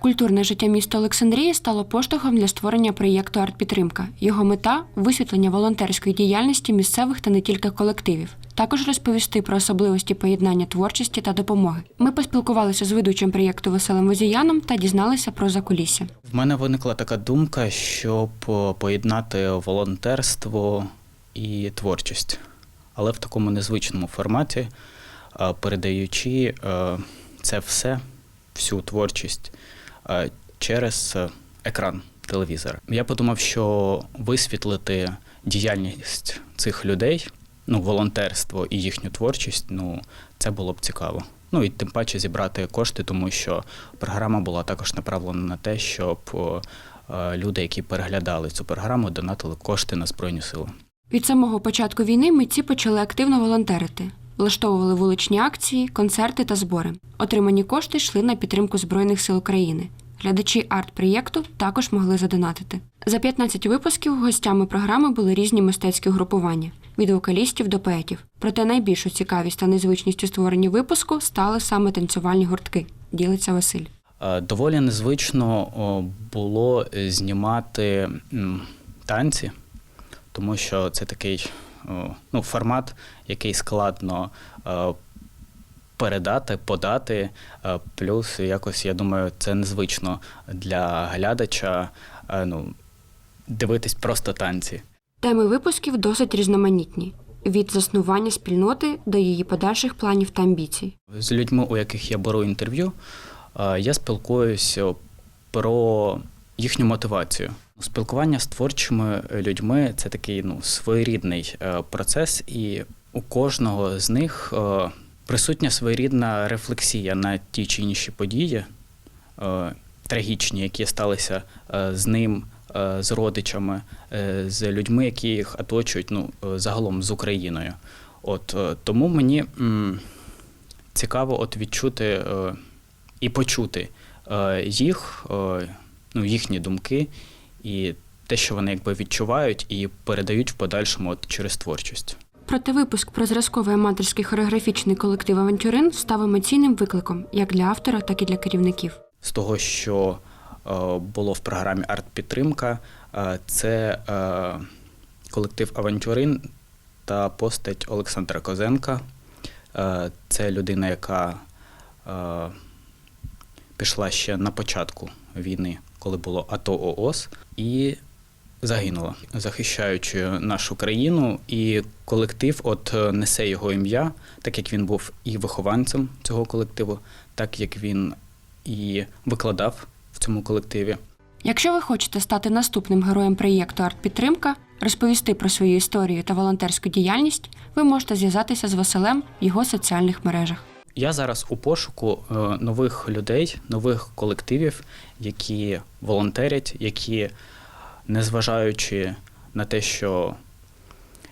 Культурне життя міста Олександрії стало поштовхом для створення проєкту Артпідтримка. Його мета висвітлення волонтерської діяльності місцевих та не тільки колективів. Також розповісти про особливості поєднання творчості та допомоги. Ми поспілкувалися з ведучим проєкту Веселим Возіяном та дізналися про закулісся. В мене виникла така думка, щоб е, поєднати волонтерство і творчість, але в такому незвичному форматі, е, передаючи е, це все, всю творчість е, через е, екран телевізора. Я подумав, що висвітлити діяльність цих людей, ну, волонтерство і їхню творчість, ну, це було б цікаво. Ну і тим паче зібрати кошти, тому що програма була також направлена на те, щоб е, люди, які переглядали цю програму, донатили кошти на Збройні Сили. Від самого початку війни митці почали активно волонтерити. Влаштовували вуличні акції, концерти та збори. Отримані кошти йшли на підтримку Збройних сил України. Глядачі арт-проєкту також могли задонатити. За 15 випусків гостями програми були різні мистецькі групування від вокалістів до поетів. Проте найбільшу цікавість та незвичність у створенні випуску стали саме танцювальні гуртки. Ділиться Василь. Е, Доволі незвично було знімати танці, тому що це такий ну, формат, який складно е, передати, подати. Е, Плюс якось, я думаю, це незвично для глядача е, ну, дивитись просто танці. Теми випусків досить різноманітні від заснування спільноти до її подальших планів та амбіцій. З людьми, у яких я беру інтерв'ю, е, я спілкуюся про їхню мотивацію. Спілкування з творчими людьми це такий ну, своєрідний е, процес, і у кожного з них е, присутня своєрідна рефлексія на ті чи інші події, е, трагічні, які сталися е, з ним, е, з родичами, е, з людьми, які їх оточують, ну, е, загалом з Україною. От е, тому мені м, цікаво от відчути е, і почути е, їх, е, ну, їхні думки і те, що вони якби відчувають і передають в подальшому от через творчість. Проте випуск про зразковий аматорський хореографічний колектив Авантюрин став емоційним викликом як для автора, так і для керівників. З того, що е, було в програмі Артпідтримка, е, це е, колектив Авантюрин та постать Олександра Козенка. Е, це людина, яка е, пішла ще на початку війни, коли було АТО ООС, і загинула, захищаючи нашу країну. І колектив от е, несе його ім'я, так як він був і вихованцем цього колективу, так як він і викладав в цьому колективі. Якщо ви хочете стати наступним героєм проєкту Артпідтримка, розповісти про свою історію та волонтерську діяльність, ви можете зв'язатися з Василем в його соціальних мережах. Я зараз у пошуку е, нових людей, нових колективів, які волонтерять, які, незважаючи на те, що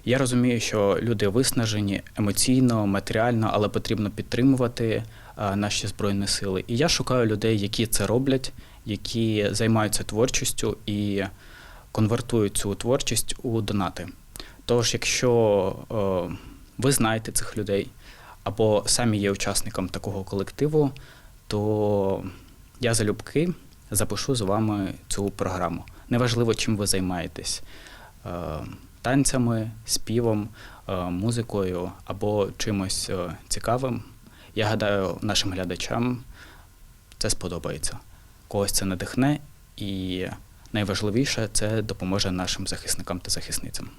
я розумію, що люди виснажені емоційно, матеріально, але потрібно підтримувати е, наші збройні сили. І я шукаю людей, які це роблять, які займаються творчістю і конвертують цю творчість у донати. Тож, якщо е, ви знаєте цих людей, або самі є учасником такого колективу, то я залюбки запишу з вами цю програму. Неважливо, чим ви займаєтесь е, танцями, співом, е, музикою або чимось е, цікавим. Я гадаю, нашим глядачам це сподобається. Когось це надихне, і найважливіше це допоможе нашим захисникам та захисницям.